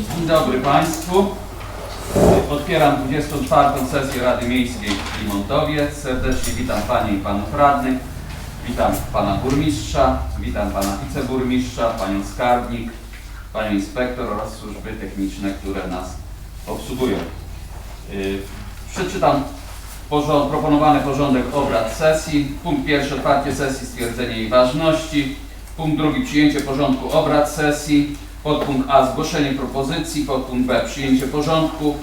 Dzień dobry Państwu. Otwieram 24. sesję Rady Miejskiej w Klimontowie. Serdecznie witam Panie i Panów Radnych. Witam Pana Burmistrza, witam Pana Wiceburmistrza, Panią Skarbnik, Panią Inspektor oraz służby techniczne, które nas obsługują. Yy, Przeczytam porząd, proponowany porządek obrad sesji. Punkt pierwszy otwarcie sesji, stwierdzenie jej ważności. Punkt drugi przyjęcie porządku obrad sesji. Podpunkt A zgłoszenie propozycji. Podpunkt B przyjęcie porządku.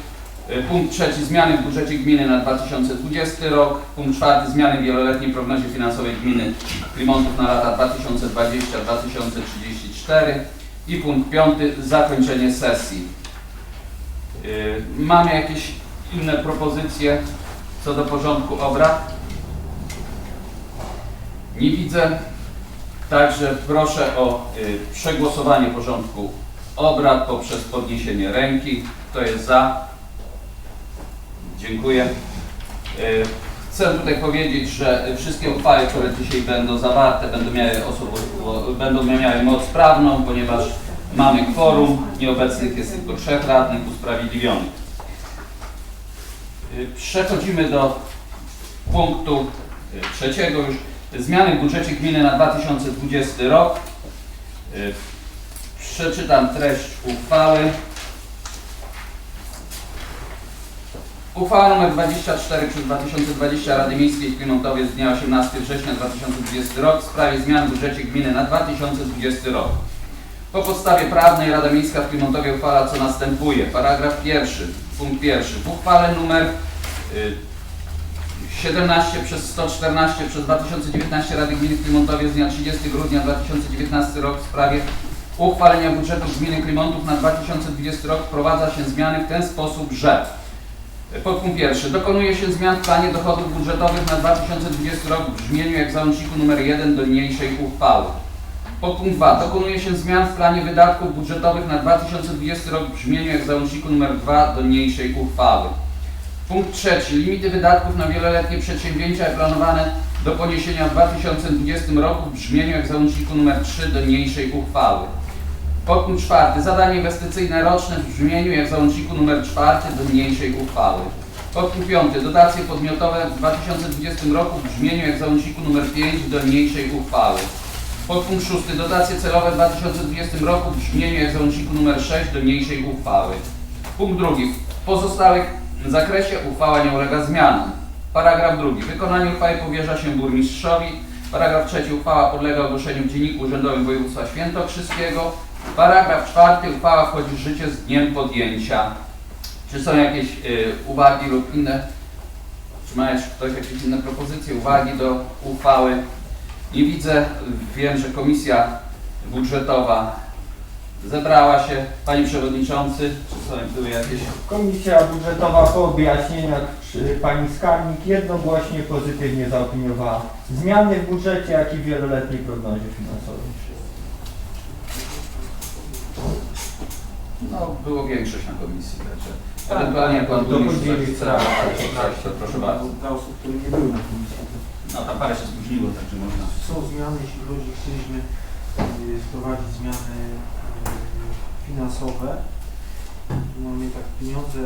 Y, Punkt trzeci zmiany w budżecie gminy na 2020 rok. Punkt czwarty zmiany w wieloletniej prognozie finansowej gminy Klimontów na lata 2020-2034. I punkt piąty zakończenie sesji. Y, Mamy jakieś inne propozycje co do porządku obrad? Nie widzę. Także proszę o y, przegłosowanie porządku obrad poprzez podniesienie ręki. Kto jest za? Dziękuję. Y, Chcę tutaj powiedzieć, że wszystkie uchwały, które dzisiaj będą zawarte, będą miały, osobo- będą miały moc prawną, ponieważ mamy kworum. Nieobecnych jest tylko trzech radnych usprawiedliwionych. Y, Przechodzimy do punktu trzeciego już. Zmiany w budżecie gminy na 2020 rok. Y, Przeczytam treść uchwały. Uchwała nr 24 przez 2020 Rady Miejskiej w Klimontowie z dnia 18 września 2020 rok w sprawie zmian w budżecie gminy na 2020 rok. Po podstawie prawnej Rada Miejska w Klimontowie uchwala co następuje. Paragraf pierwszy, punkt pierwszy. W uchwale numer y, 17 przez 114 przez 2019 Rady Gminy Klimontowie z dnia 30 grudnia 2019 rok w sprawie uchwalenia budżetu Gminy Klimontów na 2020 rok wprowadza się zmiany w ten sposób, że Podpunkt pierwszy. Dokonuje się zmian w planie dochodów budżetowych na 2020 rok w brzmieniu jak w załączniku nr 1 do niniejszej uchwały. Podpunkt 2. Dokonuje się zmian w planie wydatków budżetowych na 2020 rok w brzmieniu jak w załączniku nr 2 do niniejszej uchwały. Punkt trzeci. Limity wydatków na wieloletnie przedsięwzięcia planowane do poniesienia w 2020 roku w brzmieniu jak załączniku nr 3 do niniejszej uchwały. Podpunkt czwarty. Zadanie inwestycyjne roczne w brzmieniu jak załączniku nr 4 do niniejszej uchwały. Podpunkt piąty. Dotacje podmiotowe w 2020 roku w brzmieniu jak załączniku nr 5 do niniejszej uchwały. Podpunkt szósty. Dotacje celowe w 2020 roku w brzmieniu jak załączniku nr 6 do niniejszej uchwały. Punkt drugi. W pozostałych zakresie uchwała nie ulega zmianom. Paragraf drugi. Wykonanie uchwały powierza się burmistrzowi. Paragraf trzeci. Uchwała podlega ogłoszeniu w Dzienniku Urzędowym Województwa Świętokrzyskiego. Paragraf czwarty. Uchwała wchodzi w życie z dniem podjęcia. Czy są jakieś y, uwagi lub inne? Czy ma jeszcze ktoś jakieś inne propozycje, uwagi do uchwały? Nie widzę. Wiem, że komisja budżetowa zebrała się. Panie Przewodniczący, czy są tu jakieś... Komisja budżetowa po objaśnieniach przy pani skarbnik jednogłośnie pozytywnie zaopiniowała zmiany w budżecie, jak i w wieloletniej prognozie finansowej. No, było większość na komisji, także Tak, ewentualnie tak, pan to burmistrz chce coś, to proszę bardzo. Dla osób, które nie były na komisji. No, tam parę się spóźniło, także można. Są zmiany, jeśli chodzi, chcieliśmy y, wprowadzić zmiany finansowe. Mamy tak pieniądze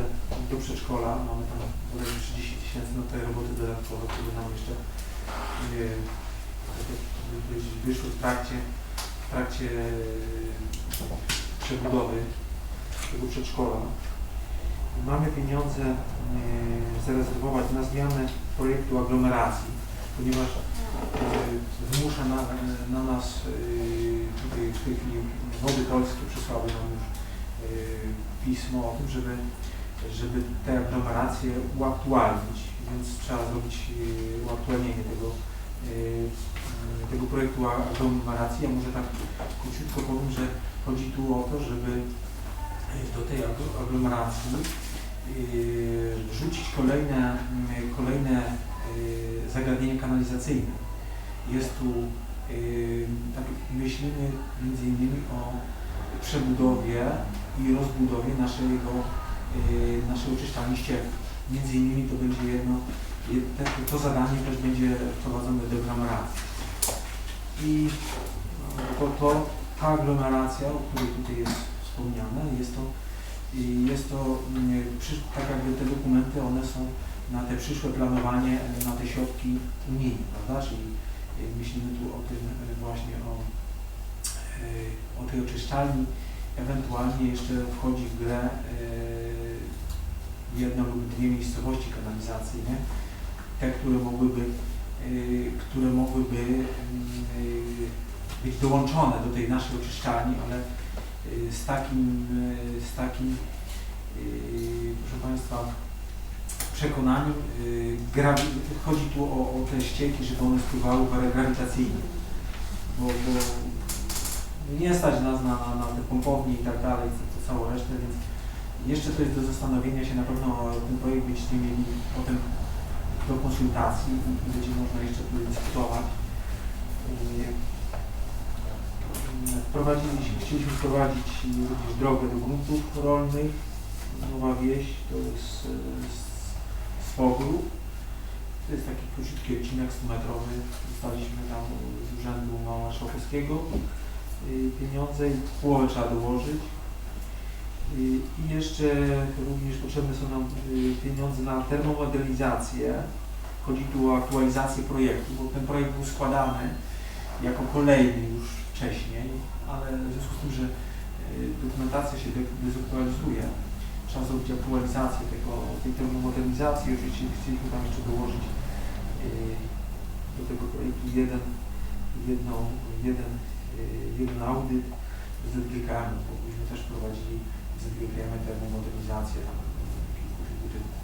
do przedszkola, mamy tam bodajże 30 tysięcy na te roboty dodatkowe, które nam jeszcze y, tak jak powiedzieć, wyszły w trakcie, w trakcie y, przebudowy tego przedszkola. Mamy pieniądze y, zarezerwować na zmianę projektu aglomeracji, ponieważ y, wymusza na, na nas y, tutaj w tej chwili Wody Polskie przysłały nam już y, pismo o tym, żeby, żeby te aglomeracje uaktualnić, więc trzeba zrobić uaktualnienie tego, tego projektu aglomeracji. Ja może tak króciutko powiem, że chodzi tu o to, żeby do tej aglo- aglomeracji wrzucić kolejne, kolejne y, zagadnienie kanalizacyjne. Jest tu, y, tak myślimy między innymi o przebudowie i rozbudowie naszego, y, naszej oczyszczalni ścieków. Między innymi to będzie jedno, to zadanie też będzie wprowadzone do aglomeracji. I to, to, ta aglomeracja, o której tutaj jest wspomniane, jest to jest to, mm, tak jakby te dokumenty, one są na te przyszłe planowanie, e, na te środki unijne, prawda? Czyli e, myślimy tu o tym e, właśnie o, o tej oczyszczalni. Ewentualnie jeszcze wchodzi w grę jedno lub dwie miejscowości kanalizacyjne, te, które mogłyby, które mogłyby być dołączone do tej naszej oczyszczalni, ale z takim, z takim proszę Państwa, przekonaniem, y, chodzi tu o, o te ścieki, żeby one spływały grawitacyjną, bo, bo nie stać nas na, na, na te pompownie i tak dalej, co, co całą resztę, więc jeszcze to jest do zastanowienia się, na pewno ten projekt będziecie mieli potem do konsultacji i będzie można jeszcze tu dyskutować. Yy, Wprowadziliśmy, chcieliśmy wprowadzić również drogę do gruntów rolnych. Nowa wieś to jest Pogru. To jest taki króciutki odcinek 100-metrowy. Dostaliśmy tam z Urzędu Marszałkowskiego yy, pieniądze i połowę trzeba dołożyć. Yy, I jeszcze również potrzebne są nam yy, pieniądze na termomodernizację. Chodzi tu o aktualizację projektu, bo ten projekt był składany jako kolejny już wcześniej, ale w związku z tym, że dokumentacja się dezaktualizuje, trzeba zrobić aktualizację tego, tej termomodernizacji. Oczywiście chcieliśmy tam jeszcze dołożyć yy, do tego projektu jeden, jedną, jeden, yy, jeden audyt z ZGKM, bo byśmy też prowadzili z ZGKM termomodernizację tam kilku tych budynków.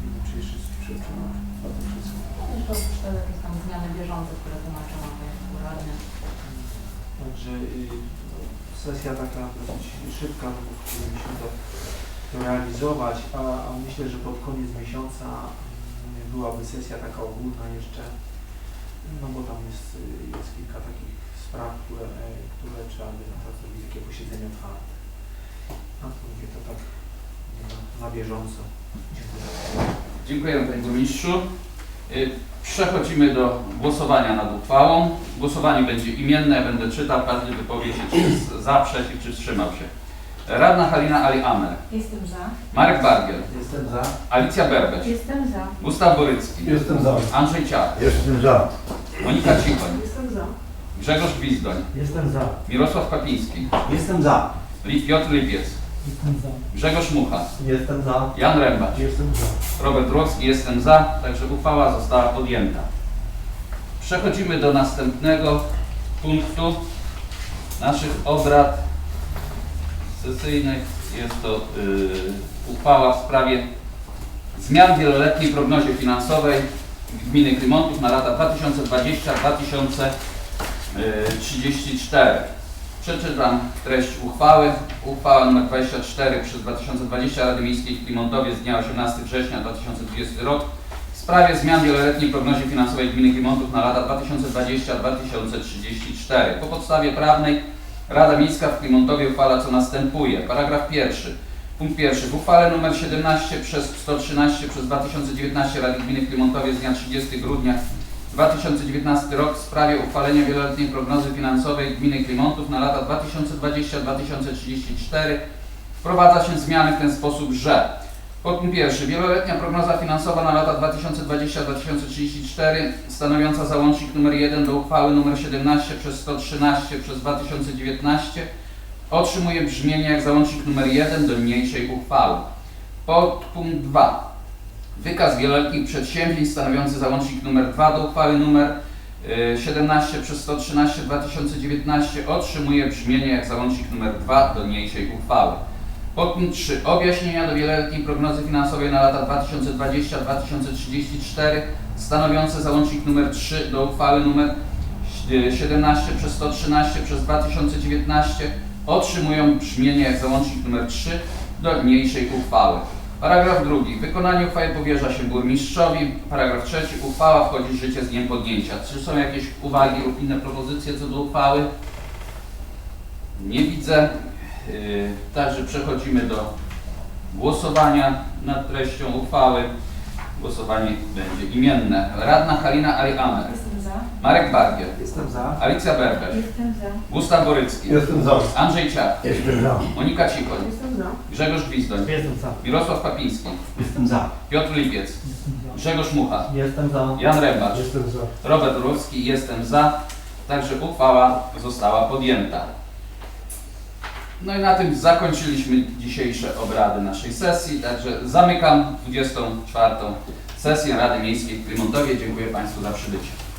Nie wiem, czy jeszcze coś przeczytałem. A to wszystko. To już te jakieś tam zmiany bieżące, które to radny. Także y, no, sesja taka dosyć szybka, no bo chcielibyśmy to, to realizować, a, a myślę, że pod koniec miesiąca y, byłaby sesja taka ogólna jeszcze, no bo tam jest, jest kilka takich spraw, które, które trzeba by na zrobić takie posiedzenie otwarte. A to mówię to tak na, na bieżąco. Dziękuję. Dziękuję Panie Burmistrzu. Y, Przechodzimy do głosowania nad uchwałą. Głosowanie będzie imienne, ja będę czytał, każdy wypowie się, czy jest za, przeciw, czy wstrzymał się. Radna Halina Ali Amer, Jestem za. Marek Bargiel, Jestem za. Alicja Berbeć, Jestem za. Gustaw Borycki, Jestem za. Andrzej Ciach, Jestem za. Monika Cichoń, Jestem za. Grzegorz Gwizdoń, Jestem za. Mirosław Papiński, Jestem za. Piotr Lipiec, Jestem za. Grzegorz Mucha, Jestem za. Jan Rębacz, Jestem za. Robert Wrocki, jestem za, także uchwała została podjęta. Przechodzimy do następnego punktu naszych obrad sesyjnych. Jest to y, uchwała w sprawie zmian w wieloletniej prognozie finansowej gminy Krymontów na lata 2020-2034. Przeczytam treść uchwały. Uchwała nr 24 przez 2020 Rady Miejskiej w Klimontowie z dnia 18 września 2020 rok w sprawie zmian wieloletniej prognozie finansowej gminy Klimontów na lata 2020-2034. Po podstawie prawnej Rada Miejska w Klimontowie uchwala co następuje. Paragraf pierwszy. Punkt pierwszy. W uchwale nr 17 przez 113 przez 2019 Rady Gminy w Klimontowie z dnia 30 grudnia 2019 rok w sprawie uchwalenia wieloletniej prognozy finansowej gminy Klimontów na lata 2020-2034 wprowadza się zmiany w ten sposób, że Punkt pierwszy. Wieloletnia prognoza finansowa na lata 2020-2034 stanowiąca załącznik nr 1 do uchwały nr 17 przez 113 przez 2019 otrzymuje brzmienie jak załącznik nr 1 do niniejszej uchwały. Podpunkt 2. Wykaz wieloletnich przedsięwzięć stanowiący załącznik nr 2 do uchwały nr y, 17 przez 113 2019 otrzymuje brzmienie jak załącznik nr 2 do niniejszej uchwały. Podpunkt 3. Objaśnienia do wieloletniej prognozy finansowej na lata 2020-2034 stanowiące załącznik nr 3 do uchwały nr 17 przez 113 przez 2019 otrzymują brzmienie jak załącznik nr 3 do niniejszej uchwały. Paragraf drugi. Wykonanie uchwały powierza się burmistrzowi. Paragraf trzeci. Uchwała wchodzi w życie z dniem podjęcia. Czy są jakieś uwagi lub inne propozycje co do uchwały? Nie widzę. Yy, Także przechodzimy do głosowania nad treścią uchwały. Głosowanie będzie imienne. Radna Halina Ali Marek Bargiel, Jestem za. Alicja Berber, Jestem za. Gustaw Borycki, Jestem za. Andrzej Ciach, Jestem za. Monika Cichoń, Jestem za. Grzegorz Gwizdoń, Jestem za. Mirosław Papiński, Jestem za. Piotr Lipiec, Grzegorz Mucha, Jestem za. Jan Rembacz, Jestem za. Robert Rurski, jestem za. Także uchwała została podjęta. No i na tym zakończyliśmy dzisiejsze obrady naszej sesji. Także zamykam 24. sesję Rady Miejskiej w Klimontowie. Dziękuję Państwu za przybycie.